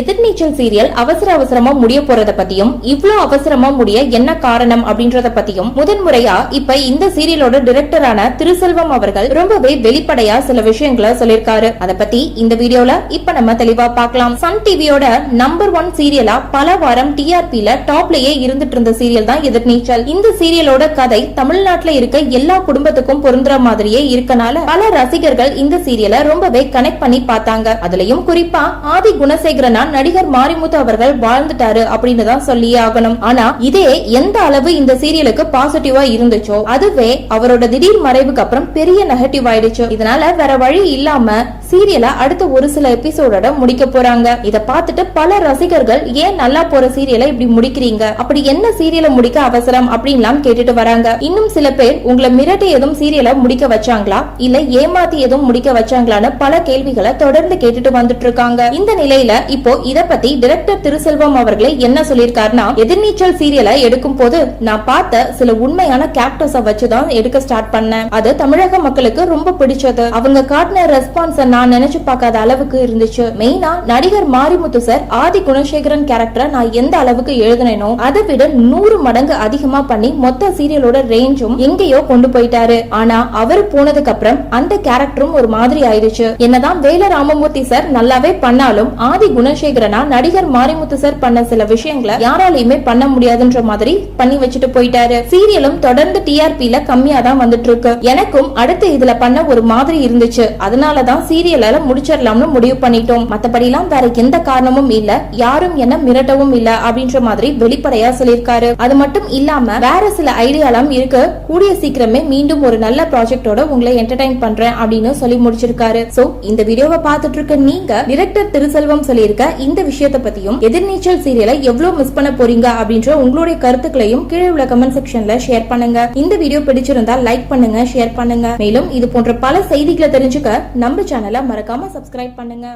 எதிர்நீச்சல் serial அவசர அவசரமா முடிய போறத பத்தியும் இவ்ளோ அவசரமா முடிய என்ன காரணம் அப்படின்றத பத்தியும் முதன்முறையா இப்ப இந்த சீரியலோட டிரெக்டரான திருசெல்வம் அவர்கள் ரொம்பவே வெளிப்படையா சில விஷயங்களை சொல்லிருக்காரு. அத பத்தி இந்த வீடியோல இப்ப நம்ம தெளிவா பார்க்கலாம். சன் டிவியோட நம்பர் ஒன் சீரியலா பல வாரம் டிஆர்பில டாப்லயே இருந்துட்டு இருந்த சீரியல் தான் எதிர்நீச்சல். இந்த சீரியலோட கதை தமிழ்நாட்டுல இருக்க எல்லா குடும்பத்துக்கும் பொருந்துற மாதிரியே இருக்கனால பல ரசிகர்கள் இந்த சீரியலை ரொம்பவே கனெக்ட் பண்ணி பார்த்தாங்க. அதுலயும் குறிப்பா ஆதி குணசேகரனா நடிகர் மாரிமுத்து அவர்கள் வாழ்ந்துட்டாரு அப்படின்னு தான் சொல்லியே ஆகணும். ஆனா இதே எந்த அளவு இந்த சீரியலுக்கு பாசிட்டிவா இருந்துச்சோ அதுவே அவரோட திடீர் மறைவுக்கு அப்புறம் பெரிய நெகட்டிவ் ஆயிடுச்சு. இதனால வேற வழி இல்லாம சீரியலை அடுத்த ஒரு சில எபிசோடோட முடிக்க போறாங்க. இத பார்த்துட்டு பல ரசிகர்கள் ஏன் நல்லா போற சீரியலை இப்படி முடிக்கிறீங்க? அப்படி என்ன சீரியலை முடிக்க அவசரம்? அப்படின்லாம் கேட்டுட்டு வராங்க. இன்னும் சில பேர் உங்களை மிரட்டி எதுவும் சீரியலை முடிக்க வச்சாங்களா? இல்ல ஏமாத்தி எதுவும் முடிக்க வச்சாங்களான்னு பல கேள்விகளை தொடர்ந்து கேட்டுட்டு வந்துட்டு இருக்காங்க. இந்த நிலையில இப்போ இத பத்தி டைரக்டர் திருசெல்வம் அவர்களே என்ன சொல்லியிருக்காருன்னா எதிர்நீச்சல் சீரியலை எடுக்கும் போது நான் பார்த்த சில உண்மையான கேரக்டர்ஸ வச்சுதான் எடுக்க ஸ்டார்ட் பண்ணேன். அது தமிழக மக்களுக்கு ரொம்ப பிடிச்சது. அவங்க காட்டின ரெஸ்பான்ஸ் நான் நினைச்சு பார்க்காத அளவுக்கு இருந்துச்சு. மெயினா நடிகர் மாரிமுத்து சார் ஆதி குணசேகரன் கேரக்டரை நான் எந்த அளவுக்கு எழுதினேனோ அதை விட நூறு மடங்கு அதிகமா பண்ணி மொத்த சீரியலோட ரேஞ்சும் எங்கேயோ கொண்டு போயிட்டாரு. ஆனா அவர் போனதுக்கு அப்புறம் அந்த கேரக்டரும் ஒரு மாதிரி ஆயிடுச்சு. என்னதான் வேல ராமமூர்த்தி சார் நல்லாவே பண்ணாலும் ஆதி குண குணசேகரனா? நடிகர் மாரிமுத்து சார் பண்ண சில விஷயங்களை யாராலையுமே பண்ண முடியாதுன்ற மாதிரி பண்ணி வச்சுட்டு போயிட்டாரு. சீரியலும் தொடர்ந்து டிஆர்பில கம்மியா தான் வந்துட்டு இருக்கு எனக்கும் அடுத்து இதுல பண்ண ஒரு மாதிரி இருந்துச்சு. அதனாலதான் சீரியலால முடிச்சிடலாம்னு முடிவு பண்ணிட்டோம். மத்தபடிலாம் வேற எந்த காரணமும் இல்ல. யாரும் என்ன மிரட்டவும் இல்ல அப்படின்ற மாதிரி வெளிப்படையா சொல்லியிருக்காரு. அது மட்டும் இல்லாம வேற சில ஐடியாலாம் இருக்கு. கூடிய சீக்கிரமே மீண்டும் ஒரு நல்ல ப்ராஜெக்டோட உங்களை என்டர்டைன் பண்றேன் அப்படின்னு சொல்லி முடிச்சிருக்காரு. சோ இந்த வீடியோவை பார்த்துட்டு இருக்க நீங்க டிரெக்டர் திருசெல்வம் சொல்லியிருக்க இந்த விஷயத்தை பத்தியும் எதிர்நீச்சல் சீரியலை எவ்வளவு மிஸ் பண்ண போறீங்க அப்படின்ற உங்களுடைய கருத்துக்களையும் கீழே உள்ள கமெண்ட் செக்ஷன்ல ஷேர் பண்ணுங்க. இந்த வீடியோ பிடிச்சிருந்தா லைக் பண்ணுங்க ஷேர் பண்ணுங்க. மேலும் இது போன்ற பல செய்திகளை தெரிஞ்சுக்க நம்ம சேனலை மறக்காம சப்ஸ்கிரைப் பண்ணுங்க.